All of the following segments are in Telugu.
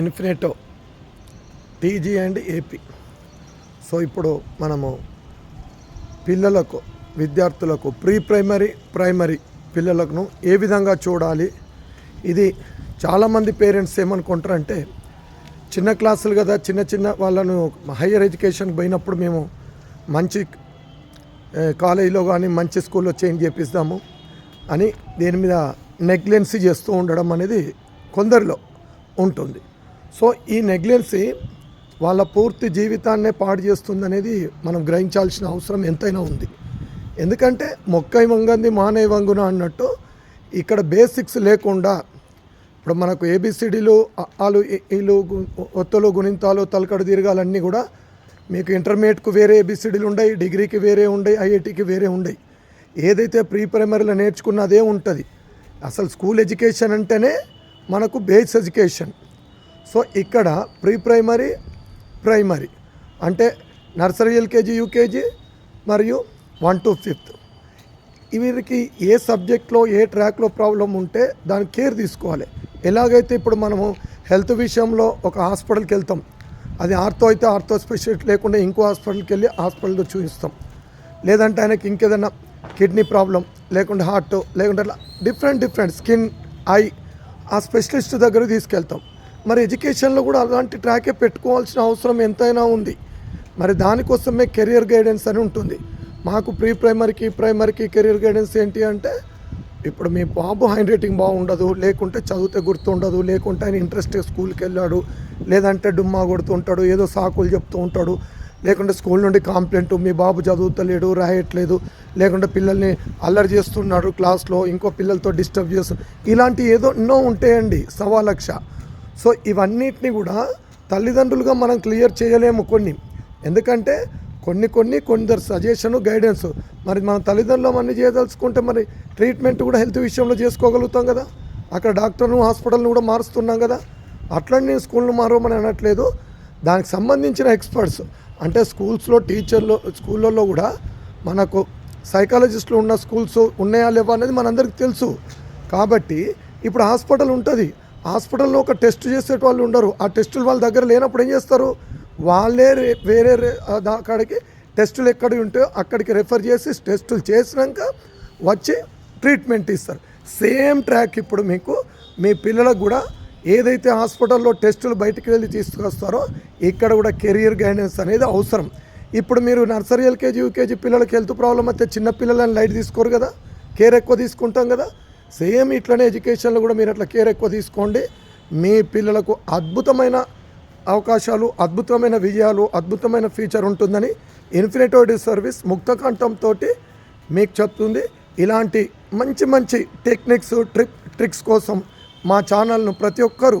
Infinito TG and AP. So ఇప్పుడు మనము పిల్లలకు విద్యార్థులకు ప్రీ ప్రైమరీ ప్రైమరీ పిల్లలకు ఏ విధంగా చూడాలి? ఇది చాలామంది పేరెంట్స్ ఏమనుకుంటారంటే చిన్న క్లాసులు కదా చిన్న చిన్న వాళ్ళను హయ్యర్ ఎడ్యుకేషన్కి పోయినప్పుడు మేము మంచి కాలేజీలో కానీ మంచి స్కూల్లో చేంజ్ చేపిస్తాము అని దీని మీద నెగ్లెన్సీ చేస్తూ ఉండడం అనేది కొందరిలో ఉంటుంది. సో ఈ నెగ్లెన్సీ వాళ్ళ పూర్తి జీవితాన్నే పాడు చేస్తుంది అనేది మనం గ్రహించాల్సిన అవసరం ఎంతైనా ఉంది. ఎందుకంటే మొక్కై వంగంది మానే వంగున అన్నట్టు ఇక్కడ బేసిక్స్ లేకుండా ఇప్పుడు మనకు ఏబిసిడీలు ఆలు ఈలు గు- ఒత్తులు గుణింతాలు తలకడు దీర్ఘాలన్నీ కూడా మీకు ఇంటర్మీడియట్కు వేరే ఏబిసిడీలు ఉన్నాయి డిగ్రీకి వేరే ఉండయి ఐఐటికి వేరే ఉండయి. ఏదైతే ప్రీ ప్రైమరీలో నేర్చుకున్నదే ఉంటుంది. అసలు స్కూల్ ఎడ్యుకేషన్ అంటేనే మనకు బేస్ ఎడ్యుకేషన్. సో ఇక్కడ ప్రీ ప్రైమరీ ప్రైమరీ అంటే నర్సరీ ఎల్కేజీ యూకేజీ మరియు వన్ టు ఫిఫ్త్. వీరికి ఏ సబ్జెక్ట్లో ఏ ట్రాక్లో ప్రాబ్లం ఉంటే దాని కేర్ తీసుకోవాలి. ఎలాగైతే ఇప్పుడు మనము హెల్త్ విషయంలో ఒక హాస్పిటల్కి వెళ్తాం అది ఆర్థో అయితే ఆర్థో స్పెషలిస్ట్ లేకుండా ఇంకో హాస్పిటల్కి వెళ్ళి హాస్పిటల్లో చూపిస్తాం. లేదంటే ఆయనకి ఇంకేదైనా కిడ్నీ ప్రాబ్లం లేకుంటే హార్ట్ లేకుంటే అట్లా డిఫరెంట్ డిఫరెంట్ స్కిన్ ఐ ఆ స్పెషలిస్ట్ దగ్గర తీసుకెళ్తాం. మరి ఎడ్యుకేషన్లో కూడా అలాంటి ట్రాకే పెట్టుకోవాల్సిన అవసరం ఎంతైనా ఉంది. మరి దానికోసమే కెరియర్ గైడెన్స్ అని ఉంటుంది. మాకు ప్రీ ప్రైమరీకి ప్రైమరీకి కెరియర్ గైడెన్స్ ఏంటి అంటే ఇప్పుడు మీ బాబు హ్యాండ్ రైటింగ్ బాగుండదు లేకుంటే చదివితే గుర్తుండదు లేకుంటే ఆయన ఇంట్రెస్ట్ స్కూల్కి వెళ్ళాడు లేదంటే డుమ్మా కొడుతుంటాడు ఏదో సాకులు చెప్తూ ఉంటాడు లేకుంటే స్కూల్ నుండి కాంప్లైంట్ మీ బాబు చదువుతలేడు రాయట్లేదు లేకుంటే పిల్లల్ని అల్లరి చేస్తున్నాడు క్లాస్లో ఇంకో పిల్లలతో డిస్టర్బ్ చేస్తు ఇలాంటి ఏదో ఎన్నో ఉంటాయండి సవా లక్ష సో ఇవన్నిటిని కూడా తల్లిదండ్రులుగా మనం క్లియర్ చేయలేము కొన్ని. ఎందుకంటే కొన్ని కొన్ని కొందరు సజెషను గైడెన్స్. మరి మన తల్లిదండ్రులు అన్నీ చేయదలుచుకుంటే మరి ట్రీట్మెంట్ కూడా హెల్త్ విషయంలో చేసుకోగలుగుతాం కదా. అక్కడ డాక్టర్ను హాస్పిటల్ను కూడా మారుస్తున్నాం కదా. అట్లని నేను స్కూల్ను మారోమని అనట్లేదు. దానికి సంబంధించిన ఎక్స్పర్ట్స్ అంటే స్కూల్స్లో టీచర్లు స్కూళ్ళల్లో కూడా మనకు సైకాలజిస్టులు ఉన్న స్కూల్స్ ఉన్నాయా లేవా అనేది మనందరికీ తెలుసు. కాబట్టి ఇప్పుడు హాస్పిటల్ ఉంటుంది. హాస్పిటల్లో ఒక టెస్ట్ చేసే వాళ్ళు ఉండరు. ఆ టెస్టులు వాళ్ళ దగ్గర లేనప్పుడు ఏం చేస్తారు? వాళ్ళే వేరే దా- అక్కడికి టెస్టులు ఎక్కడ ఉంటాయో అక్కడికి రెఫర్ చేసి టెస్టులు చేసినాక వచ్చి ట్రీట్మెంట్ ఇస్తారు. సేమ్ ట్రాక్ ఇప్పుడు మీకు మీ పిల్లలకు కూడా ఏదైతే హాస్పిటల్లో టెస్టులు బయటికి వెళ్ళి తీసుకొస్తారో ఇక్కడ కూడా కెరియర్ గైడెన్స్ అనేది అవసరం. ఇప్పుడు మీరు నర్సరీ ఎల్కేజీ యూకేజీ పిల్లలకి హెల్త్ ప్రాబ్లం అయితే చిన్న పిల్లలని లైట్ తీసుకోరు కదా? కేర్ ఎక్కువ తీసుకుంటాం కదా? సేమ్ ఇట్లనే ఎడ్యుకేషన్లో కూడా మీరు అట్లా కేర్ ఎక్కువ తీసుకోండి. మీ పిల్లలకు అద్భుతమైన అవకాశాలు అద్భుతమైన విజయాలు అద్భుతమైన ఫీచర్ ఉంటుందని ఇన్ఫినిటోడి సర్వీస్ ముక్తకంఠంతో మీకు చెప్తుంది. ఇలాంటి మంచి మంచి టెక్నిక్స్ ట్రిక్ ట్రిక్స్ కోసం మా ఛానల్ను ప్రతి ఒక్కరూ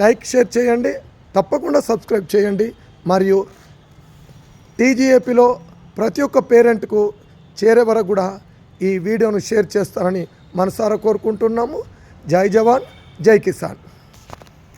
లైక్ షేర్ చేయండి. తప్పకుండా సబ్స్క్రైబ్ చేయండి. మరియు టీజీఏపీలో ప్రతి ఒక్క పేరెంట్కు చేరే వరకు కూడా ఈ వీడియోను షేర్ చేస్తారని మనసారా కోరుకుంటున్నాము. జై జవాన్ జై కిసాన్.